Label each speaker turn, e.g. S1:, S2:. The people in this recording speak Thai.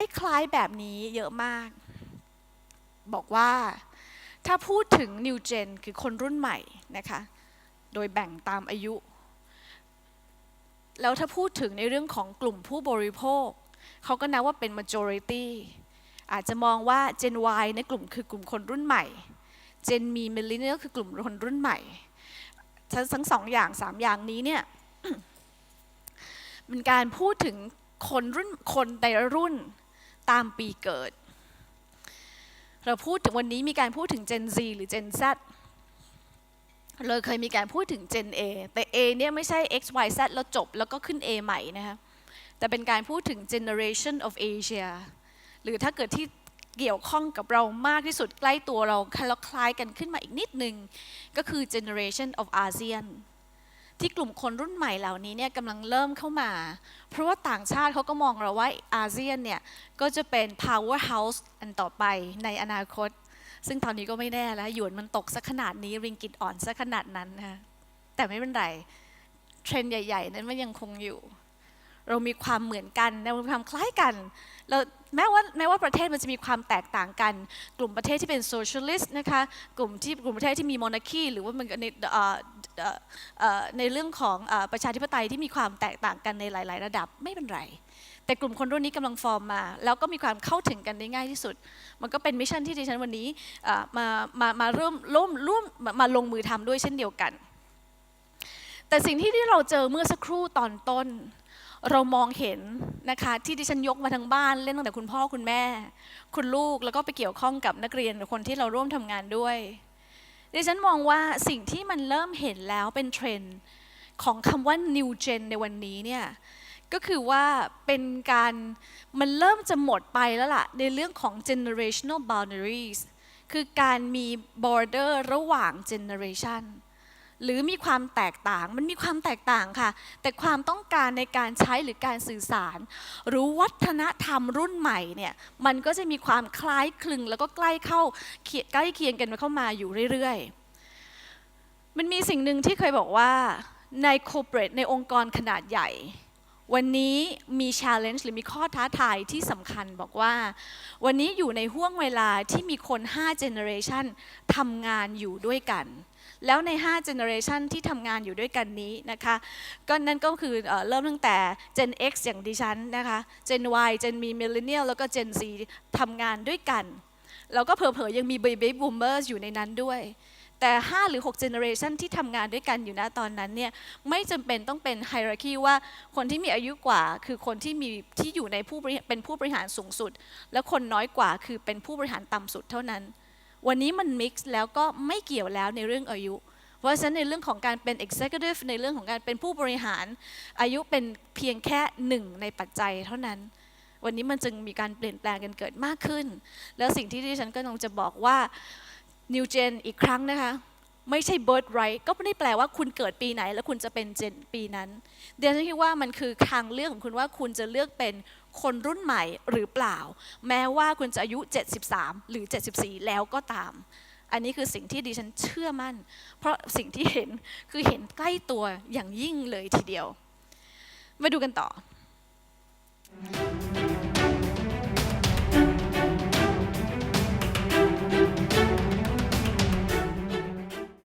S1: คล้ายแบบนี้เยอะมาก บอกว่าถ้าพูดถึง New Gen คือคนรุ่นใหม่นะคะ โดยแบ่งตามอายุ แล้วถ้าพูดถึงในเรื่องของกลุ่มผู้บริโภค เขาก็นับว่าเป็น majority อาจจะมองว่า Gen Y ในกลุ่มคือกลุ่มคนรุ่นใหม่ Gen มี millennial คือกลุ่มคนรุ่นใหม่ทั้งทั้งสองอย่างสามอย่างนี้เนี่ยเป็นการพูดถึงคนรุ่นคนแต่ละรุ่น ตามปีเกิด เราพูดถึงวันนี้มีการพูดถึง Gen Z หรือ Gen Z เลยเคยมีการพูดถึง Gen A แต่ A เนี่ยไม่ใช่ X Y Z แล้วจบแล้วก็ขึ้น A ใหม่นะคะแต่เป็นการพูดถึง Generation of Asia หรือถ้าเกิดที่เกี่ยวข้องกับเรามากที่สุดใกล้ตัวเราแล้วคล้ายกันขึ้นมาอีกนิดนึง ก็คือ Generation of ASEAN ที่กลุ่มคนรุ่นใหม่เหล่านี้เนี่ยกำลังเริ่มเข้ามา เพราะว่าต่างชาติเขาก็มองเราว่าอาเซียนเนี่ยก็จะเป็น power house อันต่อไปในอนาคต ซึ่งตอนนี้ก็ไม่แน่แล้ว หยวนมันตกสักขนาดนี้ริงกิตอ่อนสักขนาดนั้นนะแต่ไม่เป็นไร เทรนด์ใหญ่ ๆ นั้นมันยังคงอยู่ เรามีความเหมือนกันเรามีความคล้ายกันเราแม้ว่าแม้ว่าประเทศมันจะมีความแตกต่างกัน กลุ่มประเทศที่เป็นโซเชียลิสต์นะคะกลุ่มที่กลุ่มประเทศที่มีมอนาคีหรือว่ามันในในเรื่องของอประชาธิปไตยที่มีความแตกต่างกันในหลาย ๆ ระดับไม่เป็นไร แต่กลุ่มคนรุ่นนี้กำลังฟอร์มมา แล้วก็มีความเข้าถึงกันได้ง่ายที่สุด มันก็เป็นมิชชั่นที่ดิฉันวันนี้มามามาร่มร่วมร่วมมามาลงมือทำด้วยเช่นเดียวกัน แต่สิ่งที่ที่เราเจอเมื่อสักครู่ตอนต้น เรามองเห็นนะคะที่ดิฉันยกมาทั้งบ้านเล่นตั้งแต่คุณพ่อคุณแม่ คุณลูกแล้วก็ไปเกี่ยวข้องกับนักเรียนหรือคนที่เราร่วมทำงานด้วย ดิฉันมองว่าสิ่งที่มันเริ่มเห็นแล้วเป็นเทรนด์ของคำว่า new gen ในวันนี้เนี่ยก็คือว่าเป็นการมันเริ่มจะหมดไปแล้วล่ะ ในเรื่องของ generational boundaries คือการมี border ระหว่าง generation หรือมีความแตกต่าง มันมีความแตกต่างค่ะ แต่ความต้องการในการใช้หรือการสื่อสาร หรือวัฒนธรรมรุ่นใหม่เนี่ย มันก็จะมีความคล้ายคลึง แล้วก็ใกล้เข้าใกล้เคียงกันเข้ามาอยู่เรื่อยๆ มันมีสิ่งหนึ่งที่เคยบอกว่าใน corporate ในองค์กรขนาดใหญ่ วันนี้มี challenge หรือมีข้อท้าทายที่สำคัญบอกว่า วันนี้อยู่ในห่วงเวลาที่มีคน 5 generation ทำงานอยู่ด้วยกัน แล้วใน 5 generation ที่ทำงานอยู่ด้วยกันนี้นะคะ ก็นั่นก็คือเอเริ่มตั้งแต่ Gen X อย่างดิฉันนะคะ Gen Y Gen มี Millennial แล้วก็ Gen Z ทำงานด้วยกัน แล้วก็เผลอๆยังมี Baby Boomers อยู่ในนั้นด้วย แต่ 5 หรือ 6 generation ที่ทำงานด้วยกันอยู่ณตอนนั้นเนี่ยไม่จำเป็นต้องเป็น hierarchy ว่าคนที่มีอายุกว่า คือคนที่มีที่อยู่ในผู้เป็นผู้บริหารสูงสุด แล้วคนน้อยกว่าคือเป็นผู้บริหารต่ำสุดเท่านั้น วันนี้มัน mix แล้วก็ไม่เกี่ยวแล้วในเรื่องอายุ เพราะฉะนั้นในเรื่องของการเป็น executive ในเรื่องของการเป็นผู้บริหาร อายุเป็นเพียงแค่หนึ่งในปัจจัยเท่านั้นวันนี้มันจึงมีการเปลี่ยนแปลงกันเกิดมากขึ้น แล้วสิ่งที่ดิฉันก็ต้องจะบอกว่า New Gen อีกครั้งนะคะ ไม่ใช่ birth right ก็ไม่ได้แปลว่าคุณเกิดปีไหน แล้วคุณจะเป็นเจนปีนั้นเดี๋ยวฉันคิดว่ามันคือทางเลือกของคุณว่าคุณจะเลือกเป็นคนรุ่นใหม่หรือเปล่า แม้ว่าคุณจะอายุ 73 หรือ 74 แล้วก็ตาม อันนี้คือสิ่งที่ดิฉันเชื่อมั่น เพราะสิ่งที่เห็นคือเห็นใกล้ตัวอย่างยิ่งเลยทีเดียว มาดูกันต่อ